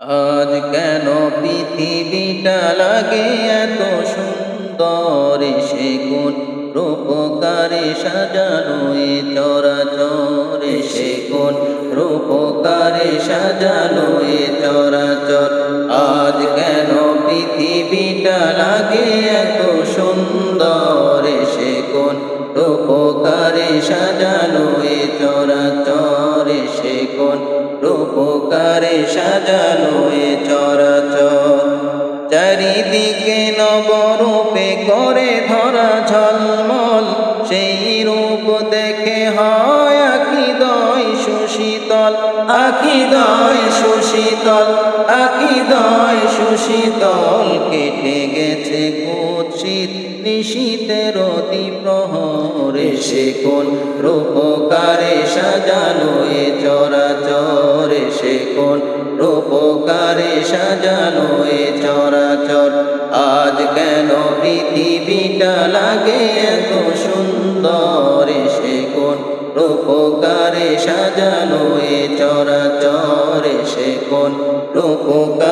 আজ কেন পৃথিবীটা লাগে এত সুন্দর? সে কোন রূপকারে সাজানো এ চরাচর? সে কোন রূপকারে সাজানো এ চরাচর? আজ কেন পৃথিবীটা লাগে এত সুন্দর? সে কোন রূপকারে সাজানো এ চরাচর? সে কোন রূপকারে সাজানো এ চরাচর। চারিদিকে নবরূপে করে ধরা ঝলমল, সেই রূপ দেখে হয় আখি দয় সুশীতল, আখি দয় সুশীতল, আখি দয় সুশীতল কেটে গেছে কুৎসিত নিশীতের অতি প্রহরে। সে কোন রূপকারে সাজানো চরাচরে সে কোন রূপকারে সাজানো এ চরাচর। আজ কেন পৃথিবীটা লাগে এত সুন্দর সে কোন রূপকারে সাজানো এ চরাচরে সে কোন রূপকার